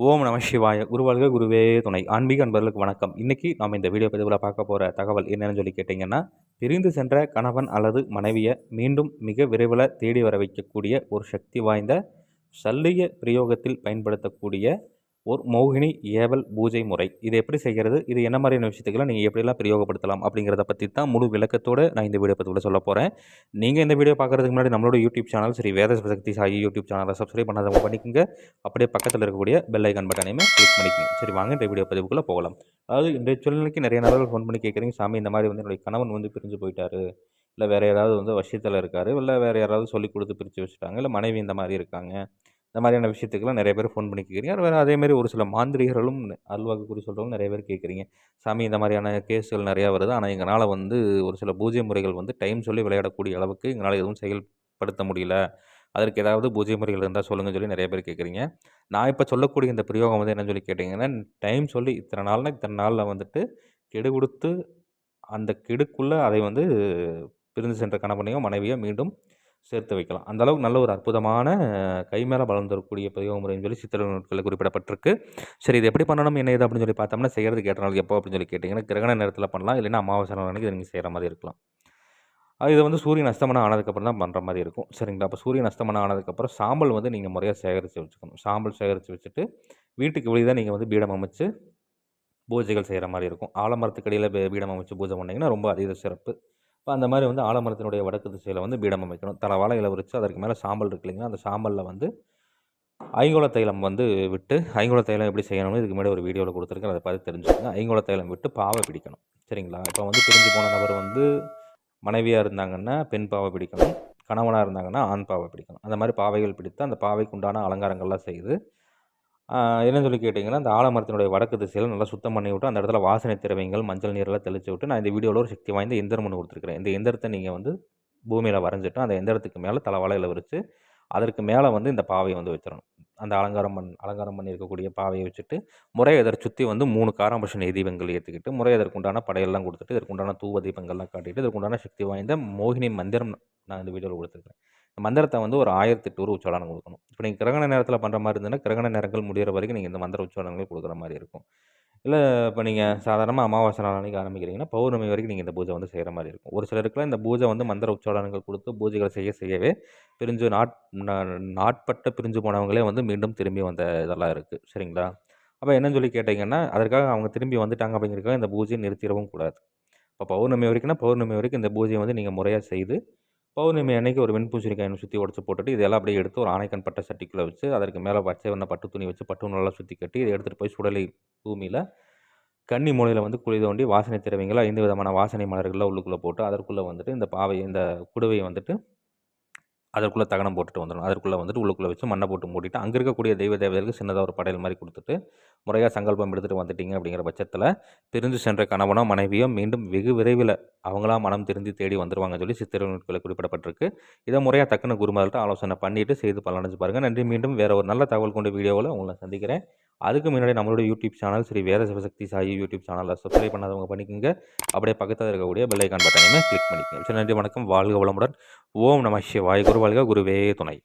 ஓம் நம சிவாய. குருவாழ்க குருவே துணை. ஆன்மீக அன்பர்களுக்கு வணக்கம். இன்னைக்கு நாம் இந்த வீடியோ பதிவில் பார்க்க போகிற தகவல் என்னென்னு சொல்லி கேட்டிங்கன்னா பிரிந்து சென்ற கணவன் அல்லது மனைவியை மீண்டும் மிக விரைவில் தேடி வர வைக்கக்கூடிய ஒரு சக்தி வாய்ந்த சல்லிய பிரயோகத்தில் பயன்படுத்தக்கூடிய ஒரு மோகினி ஏவல் பூஜை முறை. இது எப்படி செய்கிறது? இது என்ன மாதிரியான விஷயத்துக்கெல்லாம் நீங்கள் எப்படிலாம் பிரயோகப்படுத்தலாம் அப்படிங்கிறத பற்றி தான் முழு விளக்கத்தோடு நான் இந்த வீடியோ பற்றி சொல்ல போகிறேன் நீங்கள் இந்த வீடியோ பார்க்குறதுக்கு முன்னாடி நம்மளோட யூடியூப் சேனல் சரி வேத சக்தி சாயி யூடியூப் சேனலை சப்ஸ்கிரைப் பண்ணாதவங்க பண்ணிக்கோங்க. அப்படியே பக்கத்தில் இருக்கக்கூடிய பெல் ஐக்கன் பட்டனையுமே கிளிக் பண்ணிக்கோங்க. சரி வாங்க இந்த வீடியோ பதிவுக்குள்ளே போகலாம். அதாவது இந்த சூழ்நிலைக்கு நிறைய நபர்கள் ஃபோன் பண்ணி கேட்குறீங்க சாமி இந்த மாதிரி வந்து என்னுடைய கணவன் வந்து பிரிஞ்சு போயிட்டாரு. இல்லை வேறு யாராவது வந்து வசியத்தில் இருக்கார். இல்லை வேறு யாராவது சொல்லி கொடுத்து பிரித்து வச்சுட்டாங்க. இல்லை மனைவி இந்த மாதிரி இருக்காங்க. இந்த மாதிரியான விஷயத்துக்கெல்லாம் நிறைய பேர் ஃபோன் பண்ணி கேட்குறீங்க வேறு அதேமாதிரி ஒரு சில மாந்திரிகர்களும் அல்வாக்கு குறி சொல்கிறவங்க நிறைய பேர் கேட்குறீங்க. சாமி இந்த மாதிரியான கேஸுகள் நிறையா வருது. ஆனால் எங்களால் வந்து ஒரு சில பூஜை முறைகள் வந்து டைம் சொல்லி விளையாடக்கூடிய அளவுக்கு எங்களால் எதுவும் செயல்படுத்த முடியல. அதற்கு ஏதாவது பூஜை முறைகள் இருந்தால் சொல்லுங்கள் சொல்லி நிறைய பேர் கேட்குறீங்க. நான் இப்போ சொல்லக்கூடிய இந்த பிரயோகம் வந்து என்னன்னு சொல்லி கேட்டிங்கன்னா டைம் சொல்லி இத்தனை நாள்னா இத்தனை நாளில் வந்துட்டு கெடு கொடுத்து அந்த கெடுக்குள்ளே அதை வந்து பிரிந்து சென்ற கணவனையோ மனைவியோ மீண்டும் சேர்த்து வைக்கலாம். அந்தளவுக்கு நல்ல ஒரு அற்புதமான கை மேலே பலம் தரக்கூடிய பதிவு முறைன்னு சொல்லி சித்திர நூட்களில் குறிப்பிடப்பட்டிருக்கு. சரி இது எப்படி பண்ணணும்? என்ன இது அப்படின்னு சொல்லி பார்த்தோம்னா செய்கிறது கேட்ட நாள் எப்போ அப்படின்னு சொல்லி கேட்டிங்கன்னா கிரகண நேரத்தில் பண்ணலாம். இல்லைன்னா அமாவாசை நாளைக்கு நீங்கள் செய்கிற மாதிரி இருக்கலாம். இது வந்து சூரியன் அஸ்தமனம் ஆனதுக்கப்புறம் தான் பண்ணுற மாதிரி இருக்கும். சரிங்களா? அப்போ சூரியன் அஸ்தமனம் ஆனதுக்கப்புறம் சாம்பல் வந்து நீங்கள் முறையாக சேகரித்து வச்சுக்கணும். சாம்பல் சேகரித்து வச்சுட்டு வீட்டுக்கு வெளியே தான் நீங்கள் வந்து பீடம் அமைச்சு பூஜைகள் செய்கிற மாதிரி இருக்கும். ஆலமரத்துக்கடியில் பீடம் அமைச்சு பூஜை பண்ணிங்கன்னா ரொம்ப அதீத சிறப்பு. இப்போ அந்த மாதிரி வந்து ஆலமரத்தினுடைய வடக்கு திசையில் வந்து பீடம் அமைக்கணும். தலைவாழை இலை விரித்து அதற்கு மேலே சாம்பல் இருக்கு இல்லைங்களா அந்த சாம்பலில் வந்து ஐங்கோல தைலம் வந்து விட்டு ஐங்கோல தைலம் எப்படி செய்யணும்னு இதுக்கு முன்னாடி ஒரு வீடியோவில் கொடுத்துருக்கேன். அதை பார்த்து தெரிஞ்சுக்கோங்க. ஐங்கோல தைலம் விட்டு பாவை பிடிக்கணும். சரிங்களா? இப்போ வந்து பிரிஞ்சு போன நபர் வந்து மனைவியாக இருந்தாங்கன்னா பெண் பாவை பிடிக்கணும். கணவனாக இருந்தாங்கன்னா ஆண் பாவை பிடிக்கணும். அந்த மாதிரி பாவைகள் பிடித்து அந்த பாவைக்கு உண்டான அலங்காரங்கள்லாம் செய்து என்னன்னு சொல்லி கேட்டிங்கன்னா அந்த ஆலமரத்தினுடைய வடக்கு திசையில் நல்லா சுத்தம் பண்ணி விட்டு அந்த இடத்துல வாசனை திரவியங்கள் மஞ்சள் நீரெல்லாம் தெளித்து விட்டு நான் இந்த வீடியோவில் ஒரு சக்தி வாய்ந்த எந்திரம் ஒன்று கொடுத்துருக்குறேன். இந்த எந்திரத்தை நீங்கள் வந்து பூமியில் வரைஞ்சிட்டு அந்த எந்திரத்துக்கு மேலே தலை வலையில் விரித்து அதற்கு மேலே வந்து இந்த பாவையை வந்து வச்சிடணும். அந்த அலங்காரம் பண் அலங்காரம் பண்ணியிருக்கக்கூடிய பாவையை வச்சுட்டு முறை இதரை சுற்றி வந்து மூணு காரம்பஷன் தீபங்கள் ஏற்றிக்கிட்டு முறை எதற்குண்டான படையெல்லாம் கொடுத்துட்டு இதற்குண்டான தூவ தீபங்கள்லாம் காட்டிட்டு இதற்குண்டான சக்தி வாய்ந்த மோகினி மந்திரம் நான் இந்த வீடியோவில் கொடுத்துருக்கேன் மந்திரத்தை வந்து ஒரு ஆயிரத்தி எட்டு உச்சாரணம் கொடுக்கணும். இப்போ நீங்கள் கிரகண நேரத்தில் பண்ணுற மாதிரி இருந்ததுன்னா கிரகண நேரங்கள் முடிகிற வரைக்கும் நீங்கள் இந்த மந்திர உச்சாரணங்கள் கொடுக்குற மாதிரி இருக்கும். இல்லை இப்போ நீங்கள் சாதாரணமாக அமாவாசை நாளைக்கு ஆரம்பிக்கிறீங்கன்னா பௌர்ணமி வரைக்கும் நீங்கள் இந்த பூஜை வந்து செய்கிற மாதிரி இருக்கும். ஒரு சிலருக்குலாம் இந்த பூஜை வந்து மந்திர உச்சாரணங்கள் கொடுத்து பூஜைகள் செய்ய செய்யவே பிரிஞ்சு நாட் நாட்பட்ட பிரிஞ்சு போனவங்களே வந்து மீண்டும் திரும்பி வந்த இதெல்லாம் இருக்குது சரிங்களா? அப்போ என்னன்னு சொல்லி கேட்டிங்கன்னா அதற்காக அவங்க திரும்பி வந்துட்டாங்க அப்படிங்கிறதுக்காக இந்த பூஜையை நிறுத்திடவும் கூடாது. இப்போ பௌர்ணமி வரைக்கும்னா பௌர்ணமி வரைக்கும் இந்த பூஜையை வந்து நீங்கள் முறையாக செய்து பௌர்ணமி அன்னைக்கு ஒரு வெண்பூசணிக்காயை சுற்றி உடச்சி போட்டுட்டு இதெல்லாம் அப்படியே எடுத்து ஒரு ஆணைக்கண் பட்ட சட்டிக்குள்ளே வச்சு அதற்கு மேலே பச்சை வண்ண பட்டு துணி வச்சு பட்டு நல்லா சுற்றி கட்டி இதை எடுத்துகிட்டு போய் சுடலை பூமியில் கன்னி மூலையில் வந்து குழி தோண்டி வாசனை திரவிங்களை ஐந்து விதமான வாசனை மலர்கள்லாம் உள்ளுக்குள்ளே போட்டு அதற்குள்ளே வந்துட்டு இந்த பாவை இந்த குடுவையை வந்துட்டு அதற்குள்ளே தகனம் போட்டுட்டு வந்துடும் அதற்குள்ளே வந்துட்டு உள்ளுக்குள்ளே வச்சு மண்ணை போட்டு மூடிட்டு அங்கே இருக்கக்கூடிய தெய்வ தேவதைகளுக்கு சின்னதாக ஒரு படையல் மாதிரி கொடுத்துட்டு முறையாக சங்கல்பம் எடுத்துகிட்டு வந்துட்டீங்க அப்படிங்கிற பட்சத்தில் பிரிந்து சென்ற கணவனோ மனைவியோ மீண்டும் வெகு விரைவில் அவங்களா மனம் திருந்தி தேடி வந்துருவாங்க சொல்லி சித்திரை நூட்களில் குறிப்பிடப்பட்டிருக்கு. இதை முறையாக தக்கன குருமார்கள்ட்ட ஆலோசனை பண்ணிவிட்டு செய்து பலனடைஞ்சு பாருங்கள் நன்றி. மீண்டும் வேறு ஒரு நல்ல தகவல் கொண்ட வீடியோவில் உங்களை சந்திக்கிறேன். அதுக்கு முன்னாடி நம்மளோட YouTube channel Sri Veda Sivasakthi Sai YouTube சேனலில் சப்ஸ்கிரைப் பண்ணாதவங்க பண்ணிக்கோங்க. அப்படியே பக்கத்தில் இருக்கக்கூடிய பெல்லைக்கான் பட்டனையுமே கிளிக் பண்ணிக்கோங்க. நன்றி வணக்கம். வாழ்க வளமுடன். ஓம் நம சிவாய் குரு வாழ்க குருவே துணை.